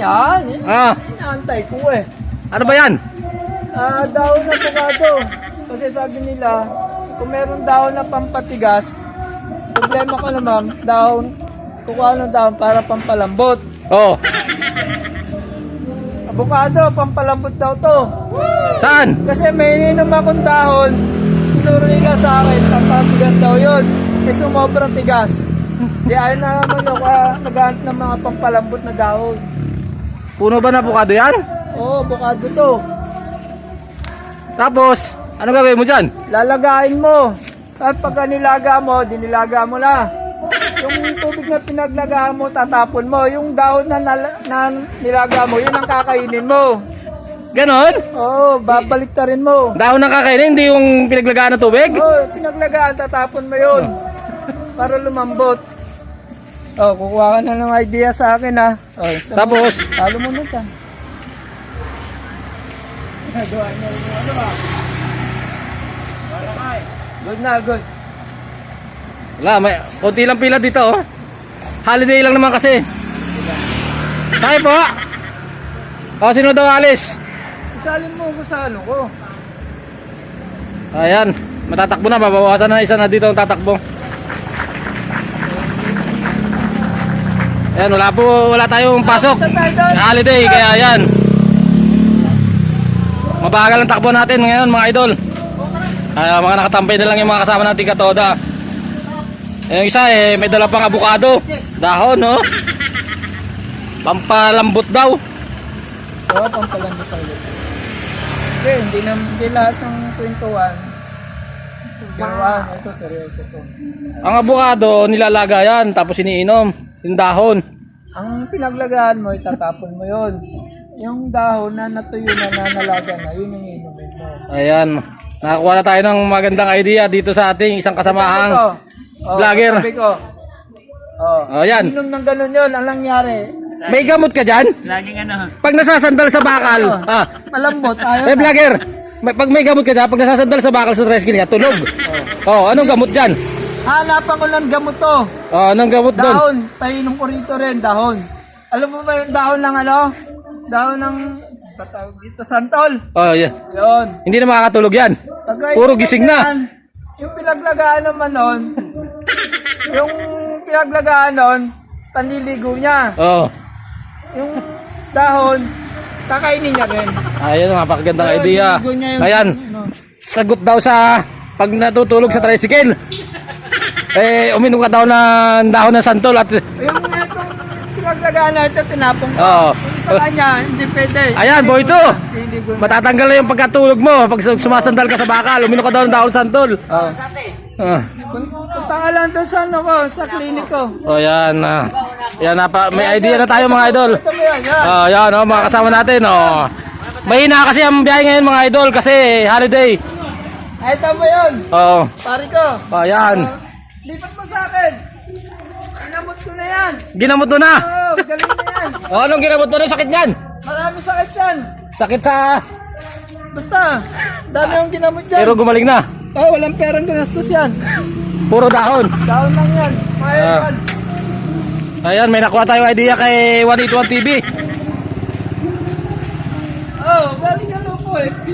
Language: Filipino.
yan. Ah, Inaantay ko eh. ano ba yan? Ah, dahon na avocado. Kasi sabi nila, kung meron dahon na pampatigas, problema ko naman, dahon, kukuha ng dahon para pampalambot. Oh, Avocado, pampalambot daw to. saan? Kasi may ininom akong dahon, tinuro nila sa akin, pampatigas daw yun. Eh, sumobrang tigas. Di ayaw na naman ako ah, naghahanap ng mga pampalambot na dahon. Puno ba na avocado yan? Oo, avocado to. Tapos, ano gagawin mo dyan? lalagain mo. At pagka nilaga mo, dinilaga mo na. Yung tubig na pinaglagaan mo, tatapon mo. Yung dahon na, nala- na nilaga mo, yun ang kakainin mo. Ganon? Oo, babalik ta rin mo. Dahon ng kakainin, hindi yung pinaglagaan ng tubig? Oo, pinaglagaan, tatapon mo yun. Para lumambot. Oh, kukuha ka na ng idea sa akin ha. Oh, sa- Tapos, Talo mo na ka. Nagawa niya rin yung ano ah. Good na, good. wala, may konti lang pila dito oh. Holiday lang naman kasi. Sakay po. O, sino daw alis? Isalin mo ko sa ano ko. Ayan, matatakbo na, babawasan na isa na dito ang tatakbo. Ayan, wala po, wala tayong pasok. Holiday, kaya yan. Mabagal ang takbo natin ngayon mga idol. Ah, mga nakatampay na lang yung mga kasama natin katoda. Yung isa eh, may dala pang abukado. Dahon, no? Pampalambot daw. Oo, pampalambot ulit. Okay, hindi, na, hindi lahat ng kwentuhan. Biruan, ito seryoso to. Ang abukado, nilalaga yan, tapos iniinom. Yung dahon. Ang pinaglagaan mo, itatapon mo yon. Yung dahon na natuyo na nanalaga na, yun yung inumin mo. Ayan. Nakakuha na tayo ng magandang idea dito sa ating isang kasamahang oh, vlogger. Sabi ko, oh, Oh, yan. inom ng ganun yun, ang nangyari, May gamot ka dyan? Laging ano, Pag nasasandal sa bakal, ah, malambot, ayaw eh vlogger, may, pag may gamot ka dyan, pag nasasandal sa bakal sa tricycle niya, tunog. Oh, anong gamot dyan? Hanapan ko ng gamot to. Oh, anong gamot doon? Dahon, painom ko rito rin, dahon. Alam mo ba yung dahon ng ano? Dahon ng, patawag dito, santol. Oh, yeah. Yun. Hindi na makakatulog yan. Pagka Puro gising na. Yung pinaglagaan naman nun, yung pinaglagaan nun, panliligo niya. Oh. Yung dahon, kakainin niya rin. Ayun, napakagandang Pero idea. niya yung- Ayan, sagot daw sa pag natutulog sa tricycle. Eh, uminom ka daw ng dahon ng santol at Yung itong pinaglagaan na ito, tinapong ko. Oo. Sa kanya, hindi pwede. Ayan, boy, na. matatanggal na yung pagkatulog mo pag sumasandal ka sa bakal. Uminom ka daw ng dahon ng santol. Oh. Ah. Punta ka lang doon sa ano ko, sa klinik ko. Oh, yan. ah. yan, napa, may idea na tayo mga idol. Oh, yan, oh, mga kasama natin. Oh. Mahina kasi ang biyahe ngayon mga idol kasi holiday. Ay, ito mo yun. Oh, Pari ko. oh yan. Lipat mo sa akin. Inamot ko na yan. Ginamot mo na. Oh, galing na yan. Oh, anong ginamot mo na sakit niyan? Marami sakit yan. Sakit sa... Basta, dami yung ginamot dyan. Pero gumaling na. Oh, walang perang ginastos yan. Puro dahon. Dahon lang yan. Kaya Ah. yan. Ayan, may nakuha tayong idea kay 181 TV. Oh, galing ano po, FB.